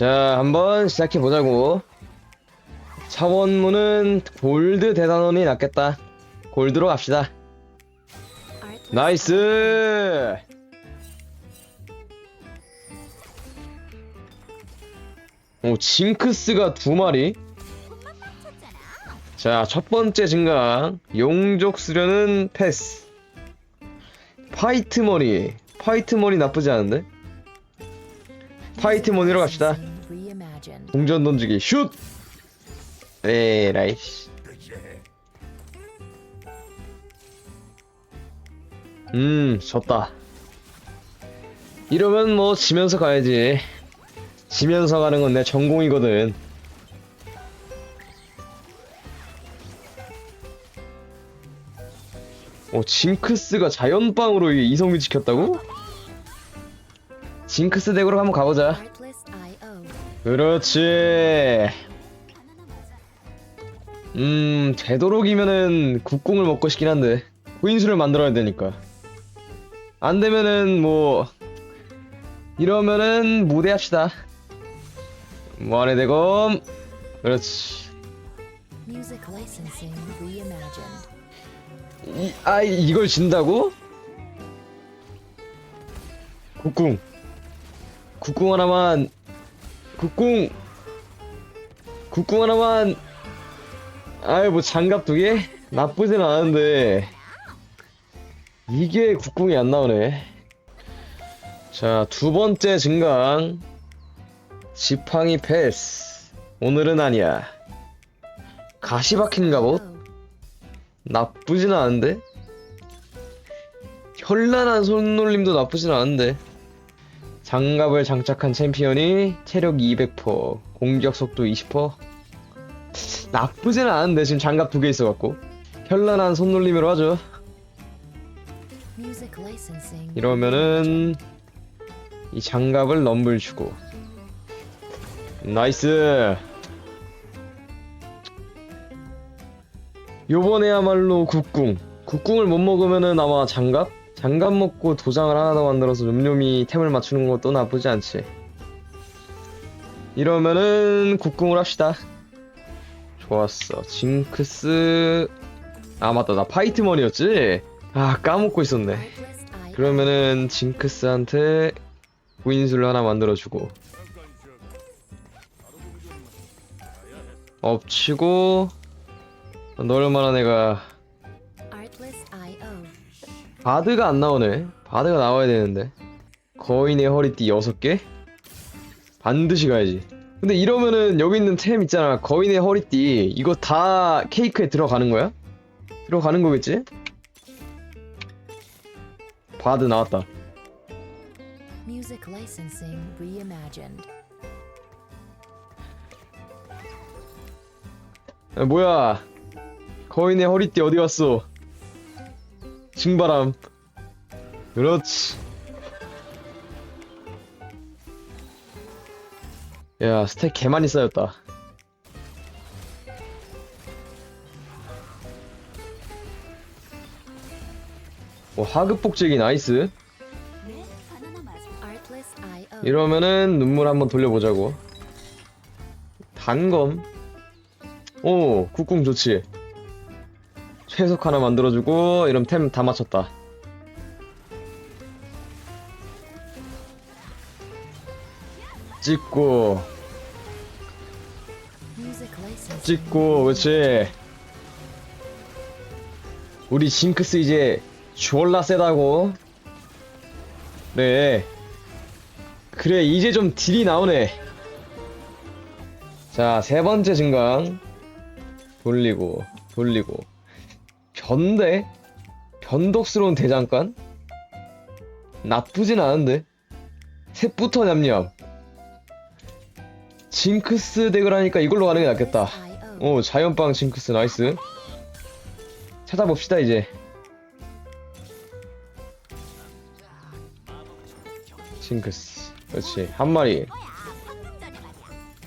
자, 한번 시작해 보자고. 차원문은 골드 대단원이 낫겠다. 골드로 갑시다. 나이스! 오, 징크스가 두 마리. 자, 첫 번째 증강. 용족 수련은 패스. 파이트 머리. 파이트 머리 나쁘지 않은데? 파이트 머리로 갑시다. 동전 던지기 슛! 에라이 씨. 음 졌다 이러면 뭐 지면서 가야지 지면서 가는 건 내 전공이거든 오 징크스가 자연빵으로 이성미 지켰다고? 징크스 덱으로 한번 가보자. 그렇지. 음, 되도록이면은 국궁을 먹고 싶긴 한데 구인수를 만들어야 되니까. 안 되면은 뭐 이러면은 무대합시다. 뭐안해 대검. 그렇지. 이, 아 이걸 진다고? 국궁. 국궁 하나만. 국궁. 국궁 하나만. 아유 뭐 장갑 두 개? 나쁘진 않은데 이게 국궁이 안 나오네. 자 두 번째 증강. 지팡이 패스. 오늘은 아니야. 가시박힌 갑옷? Oh, 나쁘진 않은데? 현란한 손놀림도 나쁘진 않은데 장갑을 장착한 챔피언이 체력 200%, 공격 속도 20%? 나쁘진 않은데 지금 장갑 두 개 있어갖고 현란한 손놀림으로 하죠. 이러면은 이 장갑을 럼블 주고 나이스 요번에야말로 국궁 국궁을 못 먹으면은 아마 장갑? 장갑 먹고 도장을 하나 더 만들어서 욤욤이 템을 맞추는 것도 나쁘지 않지 이러면은 국궁을 합시다 좋았어 징크스 아 맞다 나 파이트머니였지? 아 까먹고 있었네. 그러면은 징크스한테 구인수를 하나 만들어주고 엎치고 넣을 만한 애가. 바드가 안 나오네 바드가 나와야 되는데 거인의 허리띠 6개? 반드시 가야지 근데 이러면은 여기 있는 템 있잖아 거인의 허리띠 이거 다 케이크에 들어가는 거야? 들어가는 거겠지? 바드 나왔다 Music licensing reimagined. 야, 뭐야 거인의 허리띠 어디 갔어 징바람 그렇지. 야 스택 개 많이 쌓였다. 오 하급 복제기 나이스. 이러면은 눈물 한번 돌려보자고. 단검. 오 국궁 좋지 최석 하나 만들어주고 이러면 템 다 맞췄다. 찍고. 찍고 그렇지. 우리 징크스 이제 졸라 세다고. 그래 그래 이제 좀 딜이 나오네. 자 세 번째 증강. 돌리고 돌리고 변대? 변덕스러운 대장간? 나쁘진 않은데? 셋부터 냠냠. 징크스 덱을 하니까 이걸로 가는 게 낫겠다. 오 자연빵 징크스 나이스. 찾아봅시다 이제. 징크스. 그렇지 한 마리.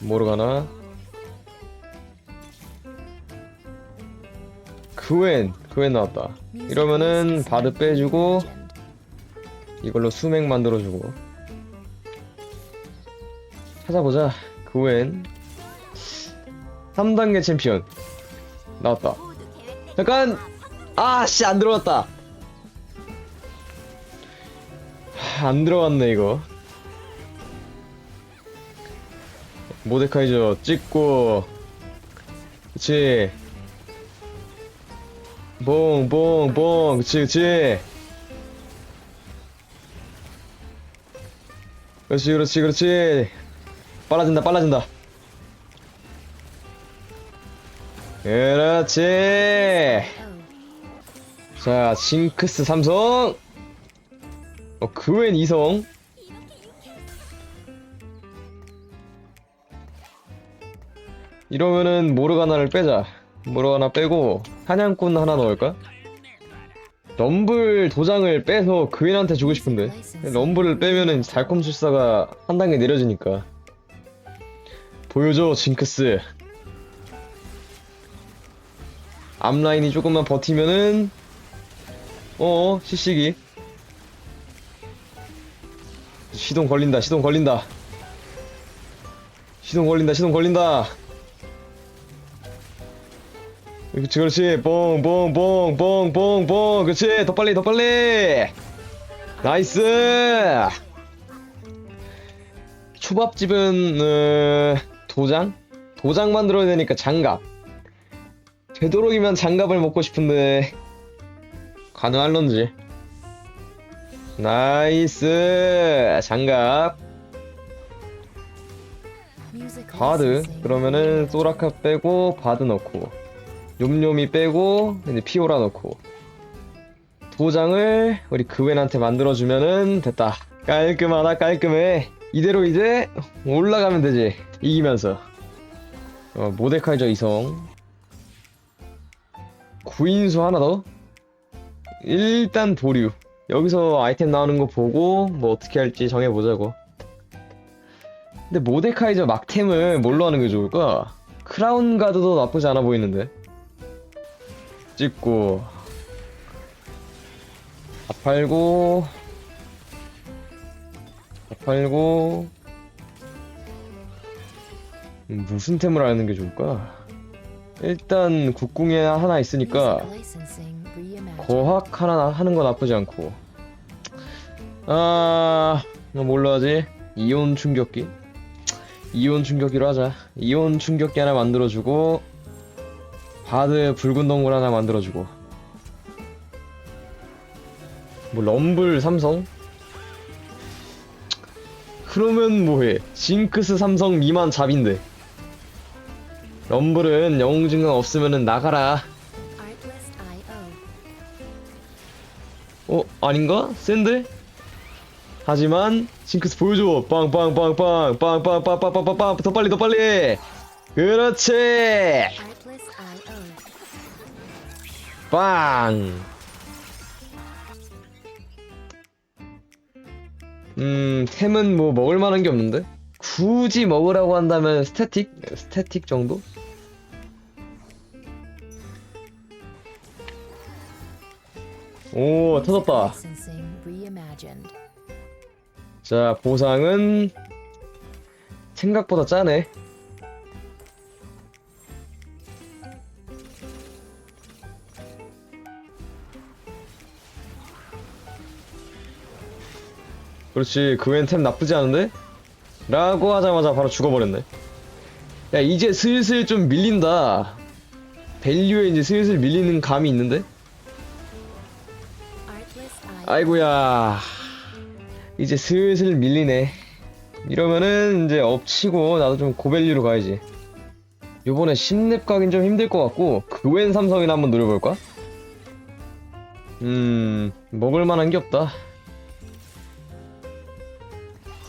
모르가나 그웬 그웬 나왔다 이러면은 바드 빼주고. 이걸로 수맥 만들어주고 찾아보자. 그웬 3단계 챔피언 나왔다. 잠깐 아씨 안 들어갔다. 하, 안 들어갔네 이거. 모데카이저 찍고 그치 봉 봉 봉 그치 그치. 그렇지 그렇지 그렇지. 빨라진다 빨라진다. 그렇지. 자 징크스 삼성. 어 그웬 이성. 이러면은 모르가나를 빼자. 모르가나 빼고 사냥꾼 하나 넣을까? 럼블 도장을 빼서 그웬한테 주고 싶은데. 럼블을 빼면은 달콤 술사가 한 단계 내려지니까. 보여줘 징크스. 앞라인이 조금만 버티면은 어 시시기. 시동 걸린다 시동 걸린다. 시동 걸린다 시동 걸린다 그렇지 그렇지. 뽕뽕뽕뽕뽕뽕. 그렇지. 더 빨리 더 빨리. 나이스. 초밥집은 어, 도장? 도장 만들어야 되니까 장갑. 되도록이면 장갑을 먹고 싶은데 가능할런지. 나이스. 장갑. 바드. 그러면은. 소라카 빼고 바드 넣고 욤욤이 빼고 이제 피오라 넣고 도장을 우리 그웬한테 만들어주면은 됐다. 깔끔하다 깔끔해. 이대로 이제 올라가면 되지. 이기면서. 어, 모데카이저 이성. 구인수 하나 더. 일단 보류. 여기서 아이템 나오는 거 보고 뭐 어떻게 할지 정해보자고. 근데 모데카이저 막템을 뭘로 하는 게 좋을까? 크라운 가드도 나쁘지 않아 보이는데 찍고 다 팔고 다 팔고 음, 무슨 템을 하는 게 좋을까? 일단 국궁에 하나 있으니까. 거학 하나 하는 거 나쁘지 않고 아 이거 뭘로 하지? 이온 충격기 이온 충격기로 하자 이온 충격기 하나 만들어주고 바드 붉은 동굴 하나 만들어주고 뭐 럼블 삼성 그러면 뭐해 징크스 삼성 미만 잡인데 럼블은 영웅 증강 없으면은 나가라. 어 아닌가? 센데? 하지만 징크스 보여줘 빵빵빵빵 빵빵빵빵빵빵 더 빨리 더 빨리 그렇지. 빵 음, 템은 뭐 먹을 만한 게 없는데? 굳이 먹으라고 한다면 스태틱? 스태틱 정도? 오, 터졌다. 자, 보상은 생각보다 짜네. 그렇지, 그 웬 템 나쁘지 않은데? 라고 하자마자 바로 죽어버렸네. 야, 이제 슬슬 좀 밀린다. 밸류에 이제 슬슬 밀리는 감이 있는데? 아이고야. 이제 슬슬 밀리네. 이러면은 이제 엎치고 나도 좀 고밸류로 가야지. 요번에 10렙 가긴 좀 힘들 것 같고 그웬 삼성이나 한번 노려볼까? 음 먹을 만한 게 없다.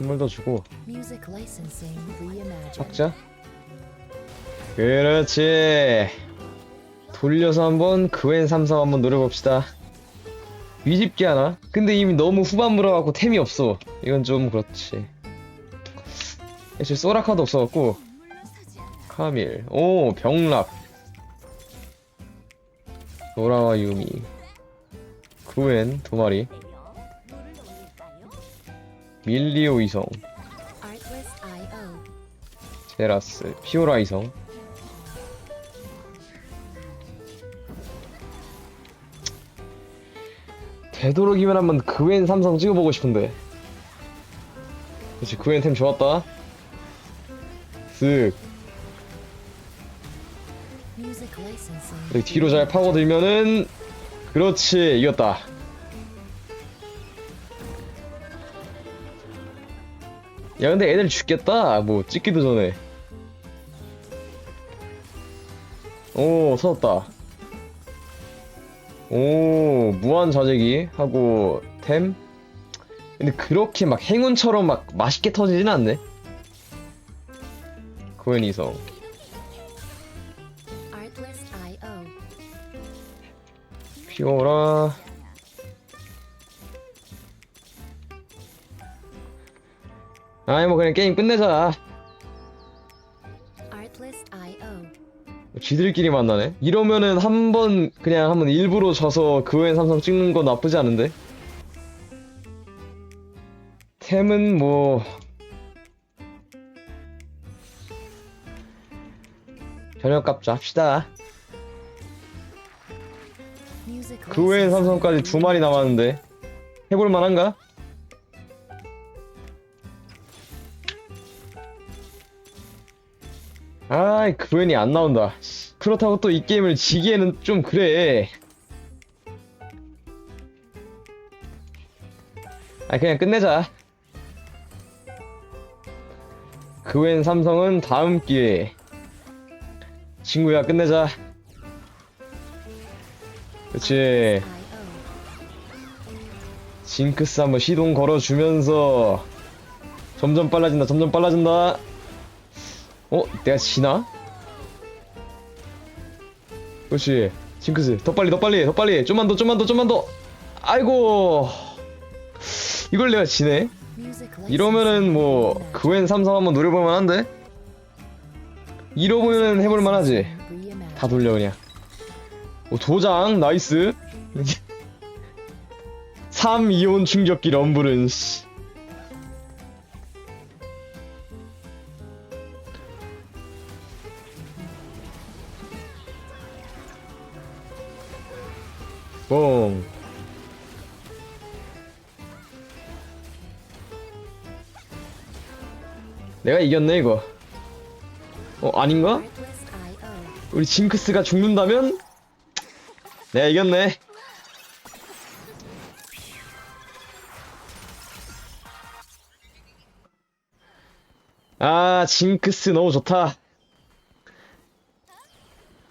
선물 더 주고. 박자. 그렇지. 돌려서 한번 그웬 삼성 한번 노려봅시다. 위집기 하나? 근데 이미 너무 후반 물어갖고 템이 없어. 이건 좀 그렇지. 애초에 소라카도 없어갖고. 카밀. 오, 병랍. 노라와 유미. 그웬 두 마리. 밀리오 이성. 제라스 피오라 이성. 되도록이면 한번 그웬 삼성 찍어보고 싶은데. 그렇지 그웬 템 좋았다. 쓱. 뒤로 잘 파고들면은 그렇지 이겼다 야 근데 애들 죽겠다. 뭐 찍기도 전에. 오 서웠다. 오 무한 자재기 하고 템? 근데 그렇게 막 행운처럼 막 맛있게 터지진 않네. 고현 이성. 피오라 아이 뭐 그냥 게임 끝내자. IO. 쥐들끼리 만나네. 이러면은 한 번 그냥 한번 일부러 져서 그 외엔 삼성 찍는 건 나쁘지 않은데? 템은 뭐. 저녁 값자 합시다. 그 외엔 삼성까지 두 마리 남았는데 해볼 만한가? 아이 그 외엔이 안 나온다. 그렇다고 또 이 게임을 지기에는 좀 그래. 아 그냥 끝내자. 그 외엔 삼성은 다음 기회에. 친구야 끝내자. 그치. 징크스 한번 시동 걸어주면서 점점 빨라진다 점점 빨라진다 어? 내가 지나? 그렇지 징크스 더 빨리 더 빨리 더 빨리 좀만 더 좀만 더 좀만 더 아이고 이걸 내가 지네? 이러면은 뭐 그웬 삼성 한번 노려볼 만 한데? 이러면은 해볼 만 하지 reimagined. 다 돌려 그냥 오 도장 나이스 3 이온 충격기 럼블은 씨. 뽕 내가 이겼네 이거 어 아닌가? 우리 징크스가 죽는다면 내가 이겼네. 아, 징크스 너무 좋다.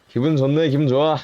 기분 좋네, 기분 좋아.